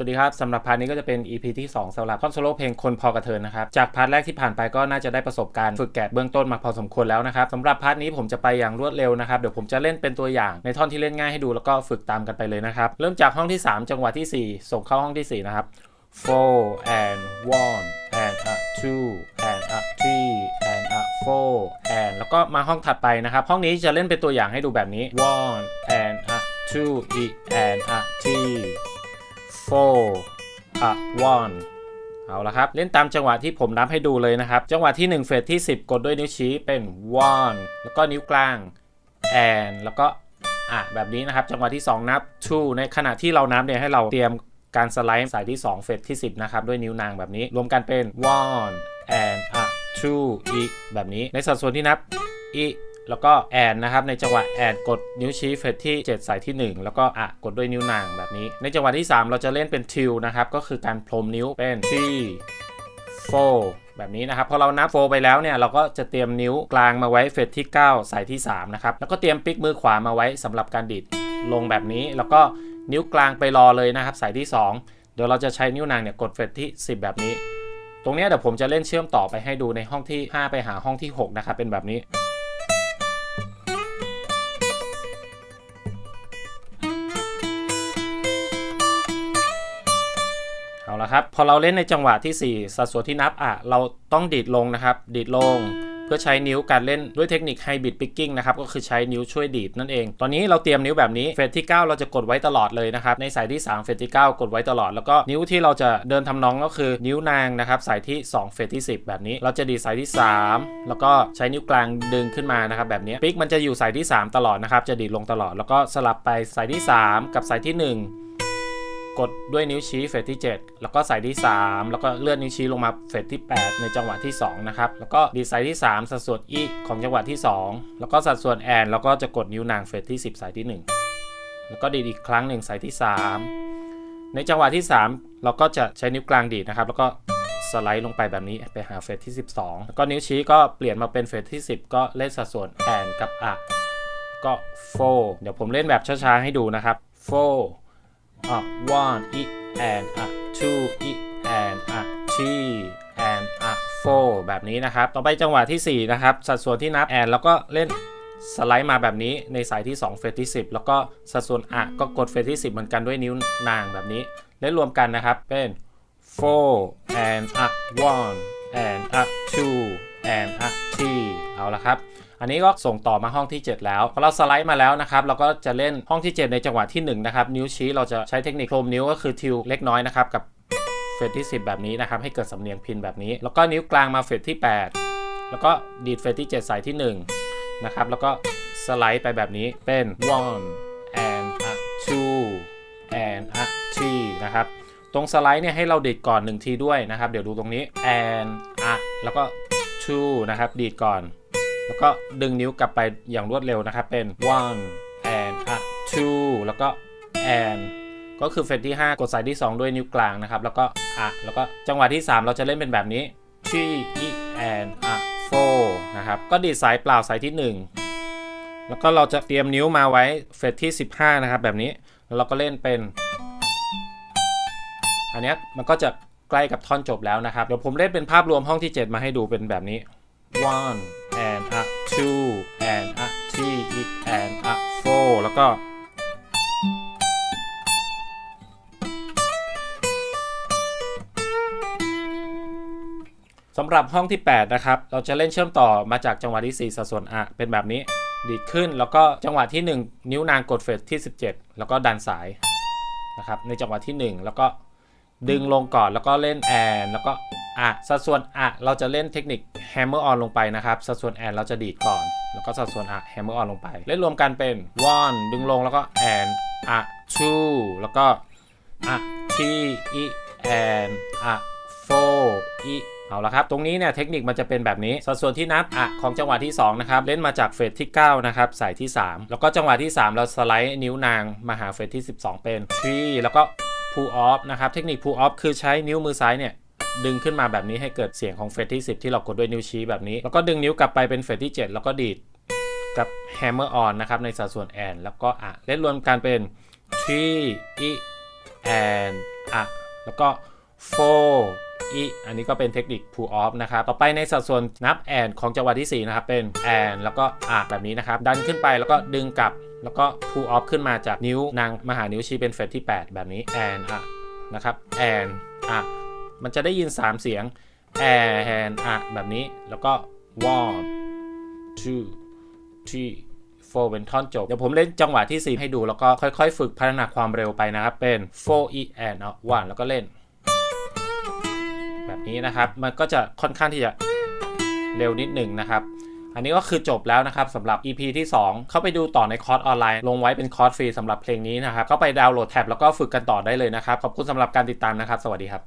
วัสดีครับสำหรับพาร์ทนี้ก็จะเป็น EP ที่ 2สำหรับคอนโซโลเพลงคนพอกระเทินนะครับ จากพาร์ทแรกที่ผ่านไปก็น่าจะได้ประสบการณ์ฝึกแกะเบื้องต้นมาพอสมควรแล้วนะครับสำหรับพาร์ทนี้ผมจะไปอย่างรวดเร็วนะครับ เดี๋ยวผมจะเล่นเป็นตัวอย่างในท่อนที่เล่นง่ายให้ดูแล้วก็ฝึกตามกันไปเลยนะครับ เริ่มจากห้องที่ 3 จังหวะที่ 4 ส่งเข้าห้องที่ 4 นะครับ four and one and a two and a three and a four and แล้วก็มาห้องถัดไปนะครับ ห้องนี้จะเล่นเป็นตัวอย่างให้ดูแบบนี้ one and a two e and a three four a one เอาละครับ เล่นตามจังหวะที่ผมนับให้ดูเลยนะครับ จังหวะที่ 1 เฟสที่ 10 กดด้วยนิ้วชี้เป็น one แล้วก็นิ้วกลาง and แล้วก็อะแบบนี้นะครับ จังหวะที่ 2 นับ two ในขณะที่เรานับเนี่ยให้เราเตรียมการสไลด์สายที่ 2 เฟสที่ 10 นะครับ ด้วยนิ้วนางแบบนี้ รวมกันเป็น one and a two e แบบนี้ ในสัดส่วนที่นับ e แล้วก็แอนนะครับในจังหวะแอนกดนิ้วชี้เฟสที่ 7 สายที่ 1 แล้วก็อะกดด้วยนิ้วนางแบบนี้ ในจังหวะที่ 3 เราจะเล่นเป็นทิวนะครับก็คือการพรมนิ้วเป็น three four แบบนี้นะครับพอเรานับโฟไปแล้วเนี่ยเราก็จะเตรียมนิ้วกลางมาไว้เฟสที่ 9 สายที่ 3 นะครับ แล้วก็เตรียมปิกมือขวามาไว้สำหรับการดีดลงแบบนี้ แล้วก็นิ้วกลางไปรอเลยนะครับ สายที่ 2 เดี๋ยวเราจะใช้นิ้วนางเนี่ยกดเฟสที่ 10 แบบนี้ ตรงนี้เดี๋ยวผมจะเล่นเชื่อมต่อไปให้ดูในห้องที่ 5 ไปหาห้องที่ 6 นะครับเป็นแบบนี้ เอาละครับ พอเราเล่นในจังหวะที่ 4 สัดส่วนที่นับอะเราต้องดีดลงนะครับ ดีดลงเพื่อใช้นิ้วการเล่นด้วยเทคนิคไฮบิดปิกกิ้งนะครับ ก็คือใช้นิ้วช่วยดีดนั่นเอง ตอนนี้เราเตรียมนิ้วแบบนี้ เฟสที่ 9 เราจะกดไว้ตลอดเลยนะครับ ในสายที่ 3 เฟสที่ 9 กดไว้ตลอด แล้วก็นิ้วที่เราจะเดินทำนองก็คือนิ้วนางนะครับ สายที่ 2 เฟสที่ 10 แบบนี้ เราจะดีดสายที่ 3 แล้วก็ใช้นิ้วกลางดึงขึ้นมานะครับแบบนี้ปิกมันจะอยู่สายที่ 3 ตลอดนะครับ จะดีดลงตลอด แล้วก็สลับไปสายที่ 3 กับสายที่ 1 กดด้วยนิ้วชี้เฟสที่ 7 แล้วก็สายที่ 3 แล้วก็เลื่อนนิ้วชี้ลงมาเฟสที่ 8 ในจังหวะที่ 2 นะครับ แล้วก็ดีดสายที่ 3 สัดส่วนอีของจังหวะที่ 2 แล้วก็สัดส่วนแอนแล้วก็จะกดนิ้วนางเฟสที่ 10 สายที่ 1 แล้วก็ดีดอีกครั้งหนึ่งสายที่ 3 ในจังหวะที่ 3 เราก็จะใช้นิ้วกลางดีดนะครับ แล้วก็สไลด์ลงไปแบบนี้ไปหาเฟสที่ 12 แล้วก็นิ้วชี้ก็เปลี่ยนมาเป็นเฟสที่ 10 ก็เล่นสัดส่วนแอนกับอะก็โฟเดี๋ยวผมเล่นแบบช้าๆให้ดูนะครับโฟ a one e and a two e and a three and a four แบบนี้นะครับ ต่อไปจังหวะที่ 4 นะครับ สัดส่วนที่นับ and แล้วก็เล่นสไลด์มาแบบนี้ในสายที่ 2 เฟสที่ 10 แล้วก็สัดส่วนอะก็กดเฟสที่ 10 เหมือนกันด้วยนิ้วนางแบบนี้เล่นรวมกันนะครับเป็น four and a one and a two and a three เอาละครับ อันนี้ก็ส่งต่อมาห้องที่ 7 แล้วพอเราสไลด์มาแล้วนะครับเราก็จะเล่นห้องที่ 7 ในจังหวะที่1นะครับนิ้วชี้เราจะใช้เทคนิคโคลมนิ้วก็คือทิวเล็กน้อยนะครับกับเฟสที่ 10 แบบนี้นะครับให้เกิดสำเนียงพินแบบนี้ แล้วก็นิ้วกลางมาเฟสที่ 8 แล้วก็ดีดเฟสที่ 7 สายที่1นะครับแล้วก็สไลด์ไปแบบนี้เป็น one and a two and a three นะครับตรงสไลด์เนี่ยให้เราดีดก่อน 1 ทีด้วยนะครับ เดี๋ยวดูตรงนี้ and a แล้วก็ two นะครับ ดีดก่อน แล้วก็ดึงนิ้วกลับไปอย่างรวดเร็วนะครับ เป็น one and a two แล้วก็ and ก็คือเฟสที่ 5 กดสายที่ 2 ด้วยนิ้วกลางนะครับ แล้วก็อะแล้วก็จังหวะที่ 3 เราจะเล่นเป็นแบบนี้ three and a four นะครับ ก็ดีดสายเปล่าสายที่ 1 แล้วก็เราจะเตรียมนิ้วมาไว้เฟสที่ 15 นะครับ แบบนี้แล้วเราก็เล่นเป็น อันนี้มันก็จะใกล้กับท่อนจบแล้วนะครับ เดี๋ยวผมเล่นเป็นภาพรวมห้องที่ 7 มาให้ดูเป็นแบบนี้ one ก็สำหรับห้องที่ 8 นะครับ เราจะเล่นเชื่อมต่อมาจากจังหวะที่ 4 สัดส่วนอะเป็นแบบนี้ ดีดขึ้นแล้วก็จังหวะที่ 1 นิ้วนางกดเฟสที่ 17 แล้วก็ดันสายนะครับในจังหวะที่ 1 แล้วก็ ดึงลงก่อนแล้วก็เล่นแอนแล้วก็อะสัดส่วนอะเราจะเล่นเทคนิคแฮมเมอร์ออนลงไปนะครับ สัดส่วนแอนเราจะดีดก่อน แล้วก็สัดส่วนอะแฮมเมอร์ออนลงไป เล่นรวมกันเป็น one ดึงลงแล้วก็แอนอะ two แล้วก็อะ three e and อะ four e เอาละครับ ตรงนี้เนี่ยเทคนิคมันจะเป็นแบบนี้ สัดส่วนที่นับอะของจังหวะที่ 2 นะครับ เล่นมาจากเฟสที่ 9 นะครับ สายที่ 3 แล้วก็จังหวะที่ 3 เราสไลด์นิ้วนางมาหาเฟสที่ 12 เป็น three แล้วก็ pull off นะครับ เทคนิค pull off คือใช้นิ้วมือซ้ายเนี่ยดึงขึ้นมาแบบนี้ให้เกิดเสียงของเฟสที่ 10 ที่เรากดด้วยนิ้วชี้แบบนี้ แล้วก็ดึงนิ้วกลับไปเป็นเฟสที่ 7 แล้วก็ดีดกับ hammer on นะครับในสัดส่วน and แล้วก็อะเล่นรวมกันเป็น three e and อะแล้วก็ four อีอันนี้ก็เป็นเทคนิค pull off นะครับ ต่อไปในสัดส่วนนับแอนของจังหวะที่ 4 นะครับ เป็นแอนแล้วก็อะแบบนี้นะครับ ดันขึ้นไปแล้วก็ดึงกลับ แล้วก็ pull off ขึ้นมาจากนิ้วนางมหานิ้วชี้เป็นเฟรที่ 8 แบบนี้แอนอะนะครับแอนอะมันจะได้ยิน 3 เสียงแอนอะแบบนี้แล้วก็ one two three 4เป็นท่อนจบ เดี๋ยวผมเล่นจังหวะที่ 4 ให้ดูแล้วก็ค่อยๆ ฝึกพัฒนาความเร็วไปนะครับ เป็น four e and a one แล้วก็เล่น นี้นะครับ มันก็จะค่อนข้างที่จะเร็วนิดหนึ่งนะครับ อันนี้ก็คือจบแล้วนะครับสำหรับ EP ที่ 2 เข้าไปดูต่อในคอร์สออนไลน์ ลงไว้เป็นคอร์สฟรีสำหรับเพลงนี้นะครับ เข้าไปดาวน์โหลดแท็บแล้วก็ฝึกกันต่อได้เลยนะครับ ขอบคุณสำหรับการติดตามนะครับ สวัสดีครับ